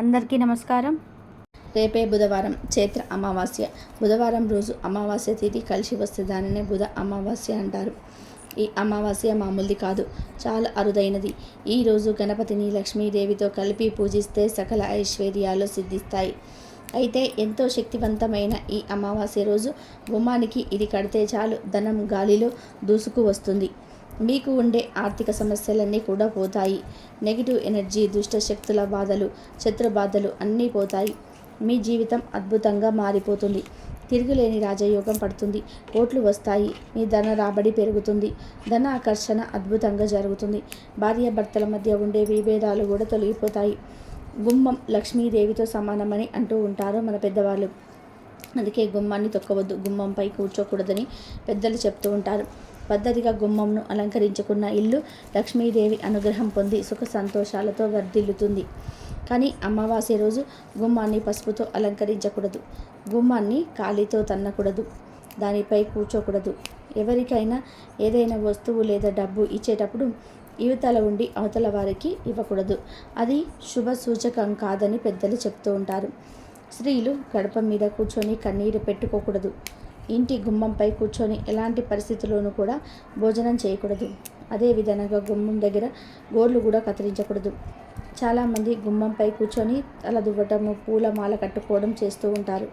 అందరికీ నమస్కారం. రేపే బుధవారం చైత్ర అమావాస్య. బుధవారం రోజు అమావాస్య తిథి కలిసి వస్తే దానినే బుధ అమావాస్య అంటారు. ఈ అమావాస్య మామూలుది కాదు చాలా అరుదైనది. ఈ రోజు గణపతిని లక్ష్మీదేవితో కలిపి పూజిస్తే సకల ఐశ్వర్యాలు సిద్ధిస్తాయి. అయితే ఎంతో శక్తివంతమైన ఈ అమావాస్య రోజు గుమ్మానికి ఇది కడితే చాలు ధనం గాలిలో దూసుకు వస్తుంది. మీకు ఉండే ఆర్థిక సమస్యలన్నీ కూడా పోతాయి. నెగిటివ్ ఎనర్జీ దుష్ట శక్తుల బాధలు శత్రు బాధలు అన్నీ పోతాయి. మీ జీవితం అద్భుతంగా మారిపోతుంది. తిరుగులేని రాజయోగం పడుతుంది. కోట్లు వస్తాయి. మీ ధన రాబడి పెరుగుతుంది. ధన ఆకర్షణ అద్భుతంగా జరుగుతుంది. భార్యాభర్తల మధ్య ఉండే విభేదాలు కూడా తొలగిపోతాయి. గుమ్మం లక్ష్మీదేవితో సమానమని అంటూ ఉంటారు మన పెద్దవాళ్ళు. అందుకే గుమ్మాన్ని తొక్కవద్దు. గుమ్మంపై కూర్చోకూడదని పెద్దలు చెప్తూ ఉంటారు. పద్ధతిగా గుమ్మంను అలంకరించుకున్న ఇల్లు లక్ష్మీదేవి అనుగ్రహం పొంది సుఖ సంతోషాలతో వర్ధిల్లుతుంది. కానీ అమావాస్య రోజు గుమ్మాన్ని పసుపుతో అలంకరించకూడదు. గుమ్మాన్ని కాలితో తన్నకూడదు. దానిపై కూర్చోకూడదు. ఎవరికైనా ఏదైనా వస్తువు లేదా డబ్బు ఇచ్చేటప్పుడు యువతల ఉండి అవతల వారికి ఇవ్వకూడదు. అది శుభ సూచకం కాదని పెద్దలు చెప్తూ ఉంటారు. స్త్రీలు గడప మీద కూర్చొని కన్నీరు పెట్టుకోకూడదు. ఇంటి గుమ్మంపై కూర్చొని ఎలాంటి పరిస్థితుల్లోనూ కూడా భోజనం చేయకూడదు. అదే విధంగా గుమ్మం దగ్గర గోర్లు కూడా కత్తిరించకూడదు. చాలామంది గుమ్మంపై కూర్చొని తల దువ్వటము పూల మాల కట్టుకోవడం చేస్తూ ఉంటారు.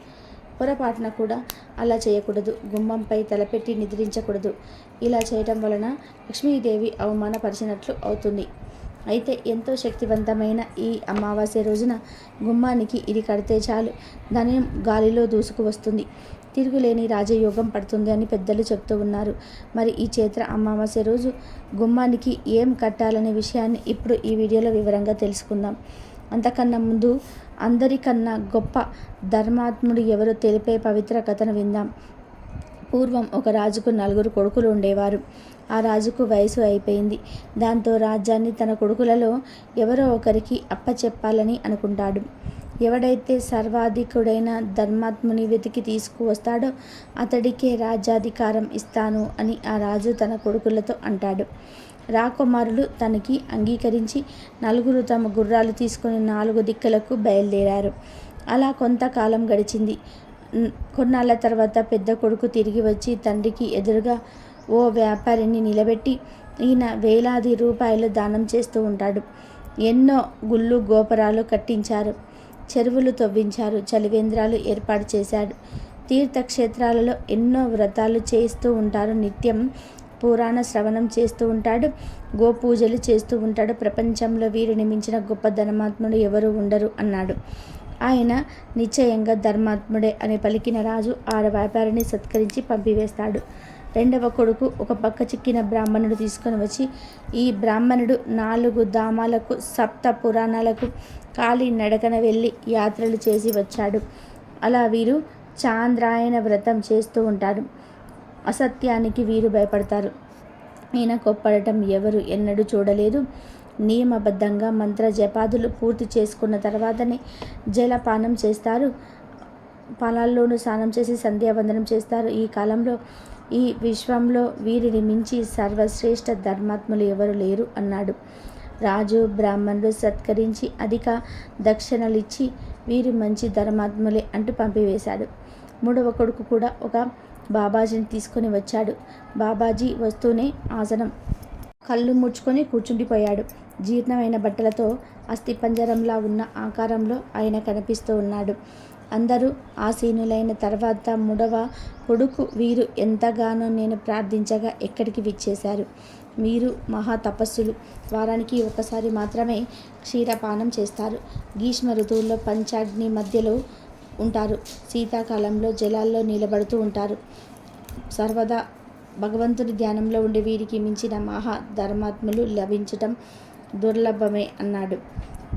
పొరపాటున కూడా అలా చేయకూడదు. గుమ్మంపై తలపెట్టి నిద్రించకూడదు. ఇలా చేయటం వలన లక్ష్మీదేవి అవమానపరిచినట్లు అవుతుంది. అయితే ఎంతో శక్తివంతమైన ఈ అమావాస్య రోజున గుమ్మానికి ఇది కడితే చాలు. ధనం గాలిలో దూసుకు వస్తుంది తిరుగులేని రాజయోగం పడుతుంది అని పెద్దలు చెప్తూ ఉన్నారు. మరి ఈ చైత్ర అమావాస్య రోజు గుమ్మానికి ఏం కట్టాలనే విషయాన్ని ఇప్పుడు ఈ వీడియోలో వివరంగా తెలుసుకుందాం. అంతకన్నా ముందు అందరికన్నా గొప్ప ధర్మాత్ముడు ఎవరో తెలిపే పవిత్ర కథను విందాం. పూర్వం ఒక రాజుకు నలుగురు కొడుకులు ఉండేవారు. ఆ రాజుకు వయసు అయిపోయింది. దాంతో రాజ్యాన్ని తన కొడుకులలో ఎవరో ఒకరికి అప్పచెప్పాలని అనుకుంటాడు. ఎవడైతే సర్వాధికుడైన ధర్మాత్ముని వెతికి తీసుకువస్తాడో అతడికే రాజ్యాధికారం ఇస్తాను అని ఆ రాజు తన కొడుకులతో అంటాడు. రాకుమారులు తనకి అంగీకరించి నలుగురు తమ గుర్రాలు తీసుకుని నాలుగు దిక్కులకు బయలుదేరారు. అలా కొంతకాలం గడిచింది. కొన్నాళ్ళ తర్వాత పెద్ద కొడుకు తిరిగి వచ్చి తండ్రికి ఎదురుగా ఓ వ్యాపారిని నిలబెట్టి ఈయన వేలాది రూపాయలు దానం చేస్తూ ఉంటాడు. ఎన్నో గుళ్ళు గోపురాలు కట్టించారు. చెరువులు తవ్వించారు. చలివేంద్రాలు ఏర్పాటు చేశాడు. తీర్థక్షేత్రాలలో ఎన్నో వ్రతాలు చేస్తూ ఉంటారు. నిత్యం పురాణ శ్రవణం చేస్తూ ఉంటాడు. గోపూజలు చేస్తూ ఉంటాడు. ప్రపంచంలో వీరిని మించిన గొప్ప ధనమాత్ముడు ఎవరు ఉండరు అన్నాడు. ఆయన నిశ్చయంగా ధర్మాత్ముడే అని పలికిన రాజు ఆ వ్యాపారిని సత్కరించి పంపివేస్తాడు. రెండవ కొడుకు ఒక పక్క చిక్కిన బ్రాహ్మణుడు తీసుకొని వచ్చి ఈ బ్రాహ్మణుడు నాలుగు ధామాలకు సప్త పురాణాలకు కాలి నడకన వెళ్ళి యాత్రలు చేసి వచ్చాడు. అలా వీరు చాంద్రాయణ వ్రతం చేస్తూ ఉంటారు. అసత్యానికి వీరు భయపడతారు. ఈయన కొప్పడటం ఎవరు ఎన్నడూ చూడలేదు. నియమబద్ధంగా మంత్ర జపాదులు పూర్తి చేసుకున్న తర్వాతనే జలపానం చేస్తారు. పొలాల్లోనూ స్నానం చేసి సంధ్యావందనం చేస్తారు. ఈ కాలంలో ఈ విశ్వంలో వీరిని మించి సర్వశ్రేష్ఠ ధర్మాత్ములు ఎవరు లేరు అన్నాడు. రాజు బ్రాహ్మణులు సత్కరించి అధిక దక్షిణలిచ్చి వీరు మంచి ధర్మాత్ములే అంటూ పంపివేశాడు. మూడవ కొడుకు కూడా ఒక బాబాజీని తీసుకొని వచ్చాడు. బాబాజీ వస్తూనే ఆసనం కళ్ళు ముడుచుకొని కూర్చుండిపోయాడు. జీర్ణమైన బట్టలతో అస్థిపంజరంలా ఉన్న ఆకారంలో ఆయన కనిపిస్తూ ఉన్నాడు. అందరూ ఆసీనులైన తర్వాత మూడవ కొడుకు వీరు ఎంతగానో నేను ప్రార్థించగా ఎక్కడికి విచ్చేశారు? మీరు మహా తపస్సులు. వారానికి ఒకసారి మాత్రమే క్షీరపానం చేస్తారు. గ్రీష్మ ఋతువుల్లో పంచాగ్ని మధ్యలో ఉంటారు. శీతాకాలంలో జలాల్లో నిలబడుతూ ఉంటారు. సర్వదా భగవంతుని ధ్యానంలో ఉండే వీరికి మించిన మహా ధర్మాత్ములు లభించటం దుర్లభమే అన్నాడు.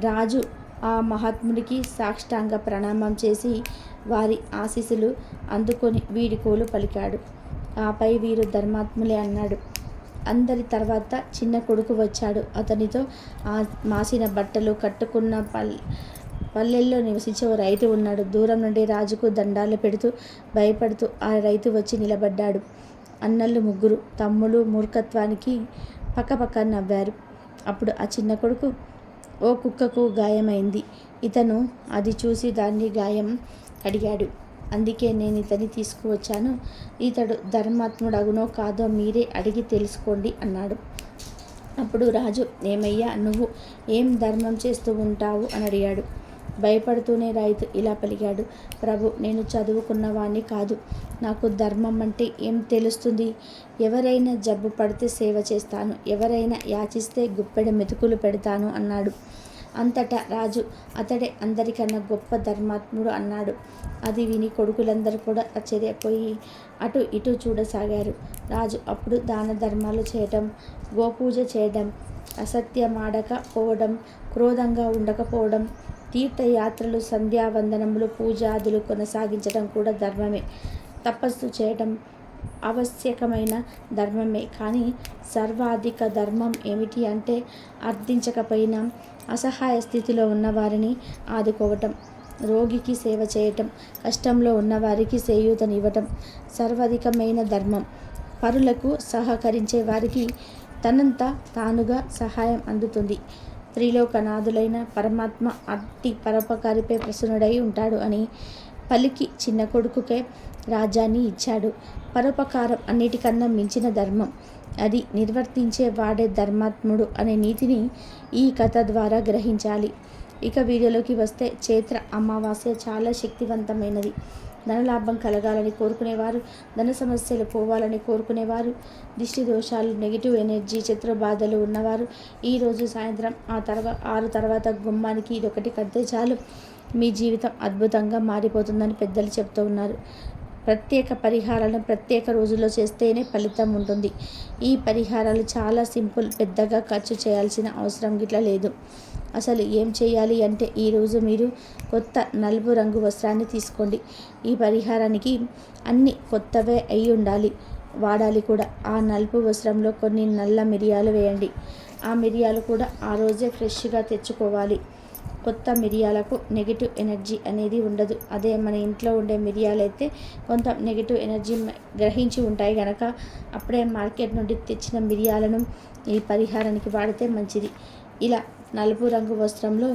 రాజు ఆ మహాత్ముడికి సాష్టాంగ ప్రణామం చేసి వారి ఆశీస్సులు అందుకొని వీడికోలు పలికాడు. ఆపై వీరు ధర్మాత్ములే అన్నాడు. అందరి తర్వాత చిన్న కొడుకు వచ్చాడు. అతనితో ఆ మాసిన బట్టలు కట్టుకున్న పల్ పల్లెల్లో నివసించే ఓ రైతు ఉన్నాడు. దూరం నుండి రాజుకు దండాలు పెడుతూ భయపడుతూ ఆ రైతు వచ్చి నిలబడ్డాడు. అన్నలు ముగ్గురు తమ్ముడు మూర్ఖత్వానికి పక్కపక్క నవ్వారు. అప్పుడు ఆ చిన్న కొడుకు ఓ కుక్కకు గాయమైంది. ఇతను అది చూసి దాన్ని గాయం అడిగాడు. అందుకే నేను ఇతని తీసుకువచ్చాను. ఇతడు ధర్మాత్ముడగునో కాదో మీరే అడిగి తెలుసుకోండి అన్నాడు. అప్పుడు రాజు ఏమయ్యా నువ్వు ఏం ధర్మం చేస్తూ ఉంటావు? అని అడిగాడు. భయపడుతూనే రైతు ఇలా పలికాడు. ప్రభు నేను చదువుకున్నవాణ్ణి కాదు. నాకు ధర్మం అంటే ఏం తెలుస్తుంది? ఎవరైనా జబ్బు పడితే సేవ చేస్తాను. ఎవరైనా యాచిస్తే గుప్పెడ మెతుకులు పెడతాను అన్నాడు. అంతటా రాజు అతడే అందరికన్నా గొప్ప ధర్మాత్ముడు అన్నాడు. అది విని కొడుకులందరూ కూడా ఆశ్చర్యపోయి అటు ఇటు చూడసాగారు. రాజు అప్పుడు దాన ధర్మాలు చేయటం గోపూజ చేయడం అసత్యమాడకపోవడం క్రోధంగా ఉండకపోవడం తీర్థయాత్రలు సంధ్యావందనములు పూజాదులు కొనసాగించడం కూడా ధర్మమే. తపస్సు చేయడం ఆవశ్యకమైన ధర్మమే. కానీ సర్వాధిక ధర్మం ఏమిటి అంటే అర్థించకపోయినా అసహాయ స్థితిలో ఉన్నవారిని ఆదుకోవటం రోగికి సేవ చేయటం కష్టంలో ఉన్నవారికి చేయూతనివ్వటం సర్వాధికమైన ధర్మం. పరులకు సహకరించే వారికి తనంత తానుగా సహాయం అందుతుంది. త్రిలోకనాథులైన పరమాత్మ అట్టి పరోపకారిపై ప్రసన్నుడై ఉంటాడు అని పలికి చిన్న కొడుకుకే రాజ్యాన్ని ఇచ్చాడు. పరోపకారం అన్నిటికన్నా మించిన ధర్మం. అది నిర్వర్తించే వాడే ధర్మాత్ముడు అనే నీతిని ఈ కథ ద్వారా గ్రహించాలి. ఇక వీడియోలోకి వస్తే చైత్ర అమావాస్య చాలా శక్తివంతమైనది. ధనలాభం కలగాలని కోరుకునేవారు ధన సమస్యలు పోవాలని కోరుకునేవారు దిష్టి దోషాలు నెగిటివ్ ఎనర్జీ చిత్ర బాధలు ఉన్నవారు. ఈరోజు సాయంత్రం ఆ తర్వాత ఆరు తర్వాత గుమ్మానికి ఇదొకటి కద్దే చాలు. మీ జీవితం అద్భుతంగా మారిపోతుందని పెద్దలు చెప్తూ ఉన్నారు. ప్రత్యేక పరిహారాలను ప్రత్యేక రోజుల్లో చేస్తేనే ఫలితం ఉంటుంది. ఈ పరిహారాలు చాలా సింపుల్ పెద్దగా ఖర్చు చేయాల్సిన అవసరం గిట్లా లేదు. అసలు ఏం చేయాలి అంటే ఈరోజు మీరు కొత్త నలుపు రంగు వస్త్రాన్ని తీసుకోండి. ఈ పరిహారానికి అన్ని కొత్తవే అయి ఉండాలి వాడాలి కూడా. ఆ నలుపు వస్త్రంలో కొన్ని నల్ల మిరియాలు వేయండి. ఆ మిరియాలు కూడా ఆ రోజే ఫ్రెష్గా తెచ్చుకోవాలి. కొత్త మిరియాలకు నెగిటివ్ ఎనర్జీ అనేది ఉండదు. అదే మన ఇంట్లో ఉండే మిరియాలైతే కొంత నెగిటివ్ ఎనర్జీ గ్రహించి ఉంటాయి కనుక అప్పుడే మార్కెట్ నుండి తెచ్చిన మిరియాలను ఈ పరిహారానికి వాడితే మంచిది. ఇలా నలుపు రంగు వస్త్రంలో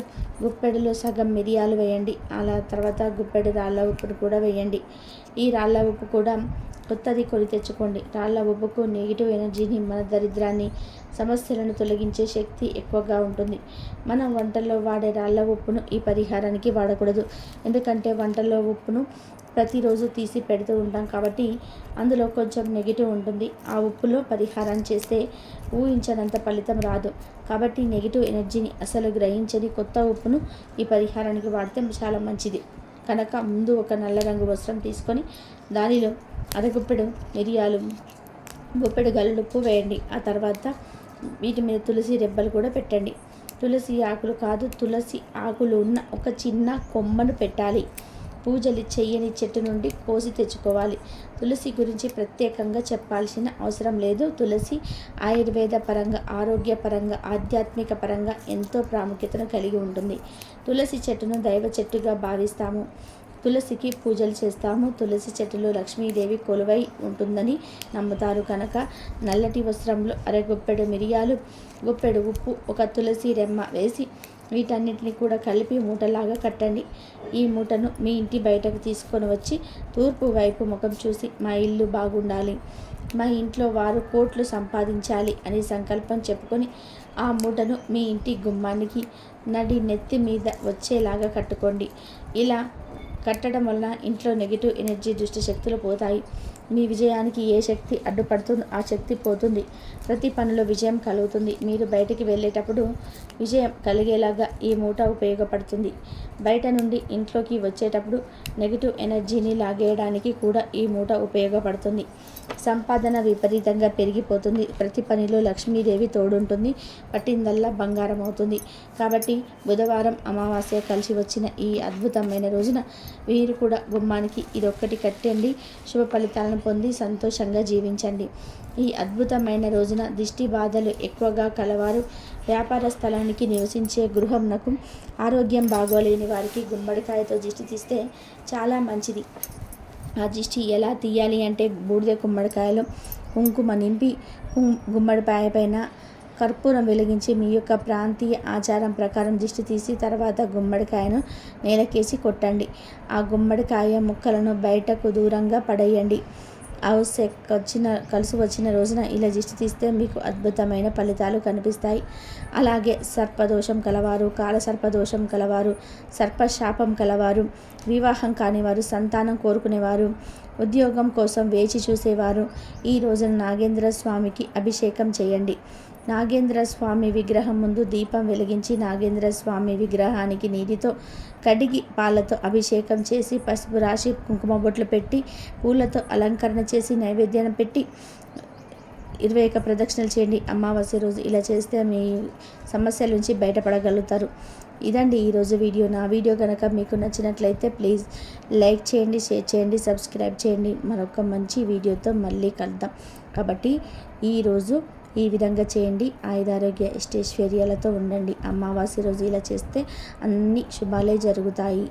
గుప్పెడులో సగం మిరియాలు వేయండి. అలా తర్వాత గుప్పెడు రాళ్ళ ఉప్పును కూడా వేయండి. ఈ రాళ్ళ ఉప్పు కూడా కొత్తది కొని తెచ్చుకోండి. రాళ్ళ ఉప్పుకు నెగిటివ్ ఎనర్జీని మన దరిద్రాన్ని సమస్యలను తొలగించే శక్తి ఎక్కువగా ఉంటుంది. మనం వంటల్లో వాడే రాళ్ళ ఉప్పును ఈ పరిహారానికి వాడకూడదు. ఎందుకంటే వంటల్లో ఉప్పును ప్రతిరోజు తీసి పెడుతూ ఉంటాం కాబట్టి అందులో కొంచెం నెగిటివ్ ఉంటుంది. ఆ ఉప్పులో పరిహారం చేస్తే ఊహించనంత ఫలితం రాదు. కాబట్టి నెగిటివ్ ఎనర్జీని అసలు గ్రహించని కొత్త ఉప్పును ఈ పరిహారానికి వాడితే చాలా మంచిది. కనుక ముందు ఒక నల్ల రంగు వస్త్రం తీసుకొని దానిలో అరగుప్పెడు మిరియాలు గుప్పెడు గల్లుప్పు వేయండి. ఆ తర్వాత వీటి మీద తులసి రెబ్బలు కూడా పెట్టండి. తులసి ఆకులు కాదు తులసి ఆకులు ఉన్న ఒక చిన్న కొమ్మను పెట్టాలి. పూజలు చెయ్యని చెట్టు నుండి కోసి తెచ్చుకోవాలి. తులసి గురించి ప్రత్యేకంగా చెప్పాల్సిన అవసరం లేదు. తులసి ఆయుర్వేద పరంగా ఆరోగ్యపరంగా ఆధ్యాత్మిక పరంగా ఎంతో ప్రాముఖ్యతను కలిగి ఉంటుంది. తులసి చెట్టును దైవ చెట్టుగా భావిస్తాము. తులసికి పూజలు చేస్తాము. తులసి చెట్టులో లక్ష్మీదేవి కొలువై ఉంటుందని నమ్ముతారు కనుక నల్లటి వస్త్రంలో అరగొప్పెడు మిరియాలు గొప్పెడు ఉప్పు ఒక తులసి రెమ్మ వేసి వీటన్నిటిని కూడా కలిపి మూటలాగా కట్టండి. ఈ మూటను మీ ఇంటి బయటకు తీసుకొని వచ్చి తూర్పు వైపు ముఖం చూసి మా ఇల్లు బాగుండాలి. మా ఇంట్లో వారు కోట్లు సంపాదించాలి అని సంకల్పం చెప్పుకొని ఆ మూటను మీ ఇంటి గుమ్మానికి నడి నెత్తి మీద వచ్చేలాగా కట్టుకోండి. ఇలా కట్టడం వల్ల ఇంట్లో నెగిటివ్ ఎనర్జీ దుష్ట శక్తులు పోతాయి. మీ విజయానికి ఏ శక్తి అడ్డుపడుతుందో ఆ శక్తి పోతుంది. ప్రతి పనిలో విజయం కలుగుతుంది. మీరు బయటికి వెళ్ళేటప్పుడు విజయం కలిగేలాగా ఈ మూట ఉపయోగపడుతుంది. బయట నుండి ఇంట్లోకి వచ్చేటప్పుడు నెగిటివ్ ఎనర్జీని లాగేయడానికి కూడా ఈ మూట ఉపయోగపడుతుంది. సంపాదన విపరీతంగా పెరిగిపోతుంది. ప్రతి పనిలో లక్ష్మీదేవి తోడుంటుంది. పట్టిందల్లా బంగారం అవుతుంది. కాబట్టి బుధవారం అమావాస్య కలిసి వచ్చిన ఈ అద్భుతమైన రోజున వీరు కూడా గుమ్మానికి ఇదొక్కటి కట్టండి. శుభ ఫలితాలను పొంది సంతోషంగా జీవించండి. ఈ అద్భుతమైన రోజున దిష్టి బాధలు ఎక్కువగా కలవారు. వ్యాపార స్థలానికి నివసించే గృహంనకు ఆరోగ్యం బాగోలేని వారికి గుమ్మడికాయతో దిష్టి తీస్తే చాలా మంచిది. ఆ దిష్టి ఎలా తీయాలి అంటే బూడిద గుమ్మడికాయలు కుంకుమ నింపి గుమ్మడికాయ పైన కర్పూరం వెలిగించి మీ యొక్క ప్రాంతీయ ఆచారం ప్రకారం దిష్టి తీసి తర్వాత గుమ్మడికాయను నేలకేసి కొట్టండి. ఆ గుమ్మడికాయ ముక్కలను బయటకు దూరంగా పడేయండి. హౌస్ వచ్చిన కలిసి వచ్చిన రోజున ఇలా దిష్టి తీస్తే మీకు అద్భుతమైన ఫలితాలు కనిపిస్తాయి. అలాగే సర్పదోషం కలవారు కాల సర్పదోషం కలవారు సర్పశాపం కలవారు వివాహం కానివారు సంతానం కోరుకునేవారు ఉద్యోగం కోసం వేచి చూసేవారు ఈ రోజున నాగేంద్ర స్వామికి అభిషేకం చేయండి. నాగేంద్ర స్వామి విగ్రహం ముందు దీపం వెలిగించి నాగేంద్ర స్వామి విగ్రహానికి నీటితో కడిగి పాలతో అభిషేకం చేసి పసుపు రాసి కుంకుమ బొట్లు పెట్టి పూలతో అలంకరణ చేసి నైవేద్యాన్ని పెట్టి ఇరవై ఒక ప్రదక్షిణలు చేయండి. అమావాస్య రోజు ఇలా చేస్తే మీ సమస్యల నుంచి బయటపడగలుగుతారు. ఇదండి ఈరోజు వీడియో. నా వీడియో కనుక మీకు నచ్చినట్లయితే ప్లీజ్ లైక్ చేయండి షేర్ చేయండి సబ్స్క్రైబ్ చేయండి. మరొక మంచి వీడియోతో మళ్ళీ కలుద్దాం. కాబట్టి ఈరోజు ఈ విధంగా చేయండి. ఆయుధారోగ్య ఇష్టేశ్వర్యాలతో ఉండండి. అమావాస్య రోజు ఇలా చేస్తే అన్ని శుభాలే జరుగుతాయి.